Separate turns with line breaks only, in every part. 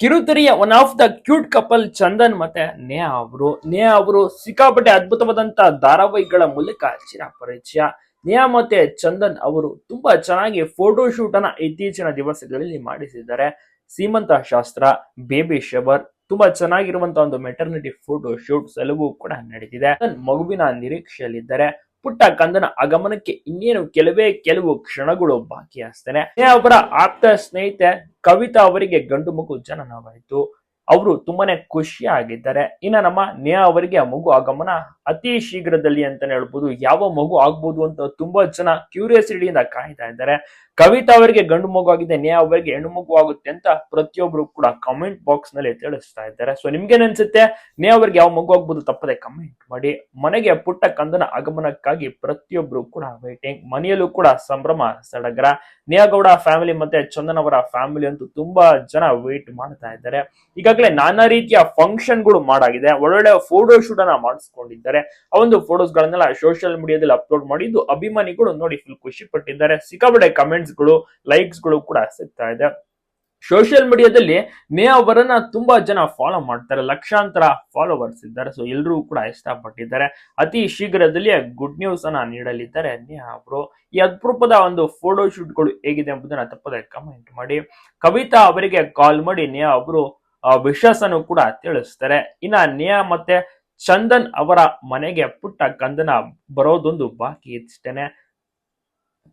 ಕಿರುತೆರೆಯ one of the cute couple Chandan ಮತ್ತೆ ನೇ ಅವರು. ನೇ ಅವರು ಸಿಕ್ಕಾಪಟ್ಟೆ ಅದ್ಭುತವಾದಂತಹ ಧಾರಾವಾಹಿಗಳ ಮೂಲಕ ಚಿರಪರಿಚಯ ನೇಹಾ ಮತ್ತೆ ಚಂದನ್ ಅವರು ತುಂಬಾ ಚೆನ್ನಾಗಿ ಫೋಟೋ ಶೂಟ್ ಅನ್ನ ಇತ್ತೀಚಿನ ದಿವಸಗಳಲ್ಲಿ ಮಾಡಿಸಿದ್ದಾರೆ. ಸೀಮಂತ ಶಾಸ್ತ್ರ, ಬೇಬಿ ಶವರ್, ತುಂಬಾ ಚೆನ್ನಾಗಿರುವಂತಹ ಒಂದು ಮೆಟರ್ನಿಟಿ ಫೋಟೋ ಶೂಟ್ ಎಲ್ಲವೂ ಕೂಡ ನಡೆದಿದೆ ಮಗುವಿನ ನಿರೀಕ್ಷೆಯಲ್ಲಿದ್ದಾರೆ ಪುಟ್ಟ ಕಂದನ ಆಗಮನಕ್ಕೆ ಇನ್ನೇನು ಕೆಲವೇ, ಕೆಲವು ಕ್ಷಣಗಳು ಬಾಕಿ ನೇಹಾ ಅವರ ಆಪ್ತ ಸ್ನೇಹಿತೆ ಕವಿತಾ ಅವರಿಗೆ ಗಂಡು ಮಗು ಜನನವಾಯಿತು. ಅವರು ತುಂಬಾನೇ ಖುಷಿಯಾಗಿದ್ದಾರೆ ಇನ್ನ ನಮ್ಮ ನೇಹಾ ಅವರಿಗೆ ಮಗು ಆಗಮನ ಅತಿ ಶೀಘ್ರದಲ್ಲಿ ಅಂತಾನೆ ಹೇಳ್ಬೋದು. ಯಾವ ಮಗು ಆಗ್ಬೋದು ಅಂತ ತುಂಬಾ ಜನ ಕ್ಯೂರಿಯಾಸಿಟಿಯಿಂದ ಕಾಯ್ತಾ ಇದ್ದಾರೆ. ಕವಿತಾ ಅವರಿಗೆ ಗಂಡು ಮಗು ಆಗಿದೆ, ನೇಹಾ ಅವರಿಗೆ ಹೆಣ್ಣು ಮಗು ಆಗುತ್ತೆ ಅಂತ ಪ್ರತಿಯೊಬ್ಬರು ಕೂಡ ಕಮೆಂಟ್ ಬಾಕ್ಸ್ನಲ್ಲಿ ತಿಳಿಸ್ತಾ ಇದ್ದಾರೆ. ಸೊ ನಿಮ್ಗೇನ್ ಅನ್ಸುತ್ತೆ? ನೇಹಾ ಅವರಿಗೆ ಯಾವ ಮಗು ಆಗ್ಬೋದು ತಪ್ಪದೆ ಕಮೆಂಟ್ ಮಾಡಿ. ಮನೆಗೆ ಪುಟ್ಟ ಕಂದನ ಆಗಮನಕ್ಕಾಗಿ ಪ್ರತಿಯೊಬ್ರು ಕೂಡ ವೈಟಿಂಗ್ ಮನೆಯಲ್ಲೂ ಕೂಡ ಸಂಭ್ರಮ ಸಡಗರ. ನೇಹಗೌಡ ಫ್ಯಾಮಿಲಿ ಮತ್ತೆ ಚಂದನ್ ಅವರ ಫ್ಯಾಮಿಲಿ ಅಂತೂ ತುಂಬಾ ಜನ ವೇಟ್ ಮಾಡ್ತಾ ಇದ್ದಾರೆ. ಈಗಾಗಲೇ ನಾನಾ ರೀತಿಯ ಫಂಕ್ಷನ್ಗಳು ಮಾಡಾಗಿದೆ. ಒಳ್ಳೊಳ್ಳೆ ಫೋಟೋ ಶೂಟ್ ಅನ್ನ ಮಾಡಿಸ್ಕೊಂಡಿದ್ದಾರೆ. ಆ ಒಂದು ಫೋಟೋಸ್ ಗಳನ್ನೆಲ್ಲ ಸೋಷಿಯಲ್ ಮೀಡಿಯಾದಲ್ಲಿ ಅಪ್ಲೋಡ್ ಮಾಡಿದ್ದು ಅಭಿಮಾನಿಗಳು ನೋಡಿ ಫುಲ್ ಖುಷಿ ಪಟ್ಟಿದ್ದಾರೆ. ಸಿಕ್ಕಾಪಟ್ಟೆ ಕಮೆಂಟ್ಸ್ಗಳು ಲೈಕ್ಸ್ಗಳು ಕೂಡ ಸಿಗ್ತಾ ಇದೆ. ಸೋಷಿಯಲ್ ಮೀಡಿಯಾದಲ್ಲಿ ಮೇ ಅವರನ್ನ ತುಂಬಾ ಜನ ಫಾಲೋ ಮಾಡ್ತಾರೆ. ಲಕ್ಷಾಂತರ ಫಾಲೋವರ್ಸ್ ಇದ್ದಾರೆ. ಸೊ ಎಲ್ಲರೂ ಕೂಡ ಇಷ್ಟಪಟ್ಟಿದ್ದಾರೆ. ಅತಿ ಶೀಘ್ರದಲ್ಲಿ ಗುಡ್ ನ್ಯೂಸ್ ಅನ್ನ ನೀಡಲಿದ್ದಾರೆ ನೇಹಾ ಅವರು. ಈ ಅಪರೂಪದ ಒಂದು ಫೋಟೋ ಶೂಟ್ಗಳು ಹೇಗಿದೆ ಎಂಬುದನ್ನ ತಪ್ಪದೆ ಕಮೆಂಟ್ ಮಾಡಿ. ಕವಿತಾ ಅವರಿಗೆ ಕಾಲ್ ಮಾಡಿ ನೇಹಾ ಅವರು ವಿಶ್ವಾಸನು ಕೂಡ ತಿಳಿಸ್ತಾರೆ. ಇನ್ನ ನೇಹಾ ಮತ್ತೆ ಚಂದನ್ ಅವರ ಮನೆಗೆ ಪುಟ್ಟ ಕಂದನ ಬರೋದೊಂದು ಬಾಕಿ ಇಷ್ಟೇನೆ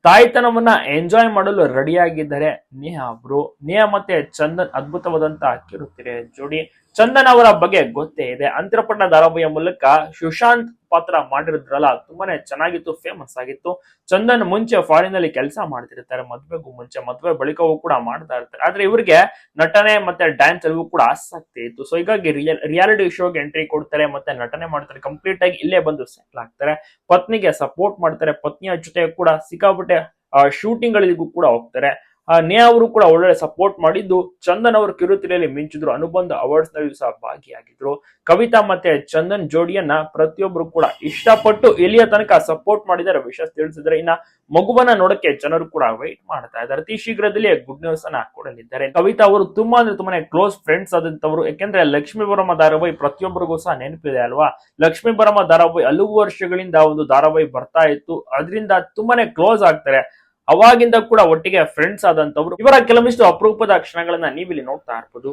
ತಾಯ್ತನವನ್ನ ಎಂಜಾಯ್ ಮಾಡಲು ರೆಡಿಯಾಗಿದ್ದಾರೆ ನೇಹಾ ಅವರು ನೇಹಾ ಮತ್ತೆ ಚಂದನ್ ಅದ್ಭುತವಾದಂತ ಕಿರುತೆರೆ ಜೋಡಿ. ಚಂದನ್ ಅವರ ಬಗ್ಗೆ ಗೊತ್ತೇ ಇದೆ. ಅಂತರಪಟ್ಟ ಧಾರಾವಾಹಿಯ ಮೂಲಕ ಸುಶಾಂತ್ ಪಾತ್ರ ಮಾಡಿರೋದ್ರಲ್ಲ, ತುಂಬಾನೇ ಚೆನ್ನಾಗಿತ್ತು ಫೇಮಸ್ ಆಗಿತ್ತು. ಚಂದನ್ ಮುಂಚೆ ಫಾರಿನ್ ಅಲ್ಲಿ ಕೆಲಸ ಮಾಡ್ತಿರ್ತಾರೆ, ಮದ್ವೆಗೂ ಮುಂಚೆ, ಮದ್ವೆ ಬಳಿಕವೂ ಕೂಡ ಮಾಡ್ತಾ ಇರ್ತಾರೆ. ಆದ್ರೆ ಇವರಿಗೆ ನಟನೆ ಮತ್ತೆ ಡ್ಯಾನ್ಸ್ ಅಲ್ಲಿಗೂ ಕೂಡ ಆಸಕ್ತಿ ಇತ್ತು. ಸೊ ಹೀಗಾಗಿ ರಿಯಲ್ ರಿಯಾಲಿಟಿ ಶೋಗೆ ಎಂಟ್ರಿ ಕೊಡ್ತಾರೆ, ಮತ್ತೆ ನಟನೆ ಮಾಡ್ತಾರೆ ಕಂಪ್ಲೀಟ್ ಆಗಿ ಇಲ್ಲೇ ಬಂದು ಸೆಟ್ಲ್ ಆಗ್ತಾರೆ. ಪತ್ನಿಗೆ ಸಪೋರ್ಟ್ ಮಾಡ್ತಾರೆ, ಪತ್ನಿಯ ಜೊತೆ ಕೂಡ ಸಿಕ್ಕಾಬಿಟ್ಟೆ ಶೂಟಿಂಗ್ ಗಳಿಗೂ ಕೂಡ ಹೋಗ್ತಾರೆ. ನೇ ಅವರು ಕೂಡ ಒಳ್ಳೆ ಸಪೋರ್ಟ್ ಮಾಡಿದ್ದು. ಚಂದನ್ ಅವರು ಕಿರುತೆರೆಯಲ್ಲಿ ಮಿಂಚಿದ್ರು. ಅನುಬಂಧ ಅವಾರ್ಡ್ಸ್ನಲ್ಲಿ ಸಹ ಭಾಗಿಯಾಗಿದ್ರು. ಕವಿತಾ ಮತ್ತೆ ಚಂದನ್ ಜೋಡಿಯನ್ನ ಪ್ರತಿಯೊಬ್ರು ಕೂಡ ಇಷ್ಟಪಟ್ಟು ಇಲ್ಲಿಯ ತನಕ ಸಪೋರ್ಟ್ ಮಾಡಿದ್ದಾರೆ. ವಿಷಯ ತಿಳಿಸಿದ್ರೆ ಇನ್ನ ಮಗುವನ್ನ ನೋಡಕ್ಕೆ ಜನರು ಕೂಡ ವೈಟ್ ಮಾಡ್ತಾ ಇದ್ದಾರೆ. ಅತಿ ಶೀಘ್ರದಲ್ಲಿ ಗುಡ್ ನ್ಯೂಸ್ ಅನ್ನ ಕೊಡಲಿದ್ದಾರೆ. ಕವಿತಾ ಅವರು ತುಂಬಾ ಅಂದ್ರೆ ತುಂಬಾನೇ ಕ್ಲೋಸ್ ಫ್ರೆಂಡ್ಸ್ ಆದಂತವರು ಯಾಕೆಂದ್ರೆ ಲಕ್ಷ್ಮೀ ಬರಮ ಧಾರಾವಾಹಿ ಪ್ರತಿಯೊಬ್ಬರಿಗೂ ಸಹ ನೆನಪಿದೆ ಅಲ್ವಾ? ಲಕ್ಷ್ಮೀ ಬರಮ ಧಾರಾವಾಹಿ ಹಲವು ವರ್ಷಗಳಿಂದ ಒಂದು ಧಾರಾವಾಹಿ ಬರ್ತಾ ಇತ್ತು. ಅದರಿಂದ ತುಂಬಾನೇ ಕ್ಲೋಸ್ ಆಗ್ತಾರೆ. ಅವಾಗಿಂದ ಕೂಡ ಒಟ್ಟಿಗೆ ಫ್ರೆಂಡ್ಸ್ ಆದಂತವ್ರು ಇವರ ಕೆಲವೊಂದಿಷ್ಟು ಅಪರೂಪದ ಕ್ಷಣಗಳನ್ನ ನೀವಿಲ್ಲಿ ನೋಡ್ತಾ ಇರ್ಬೋದು.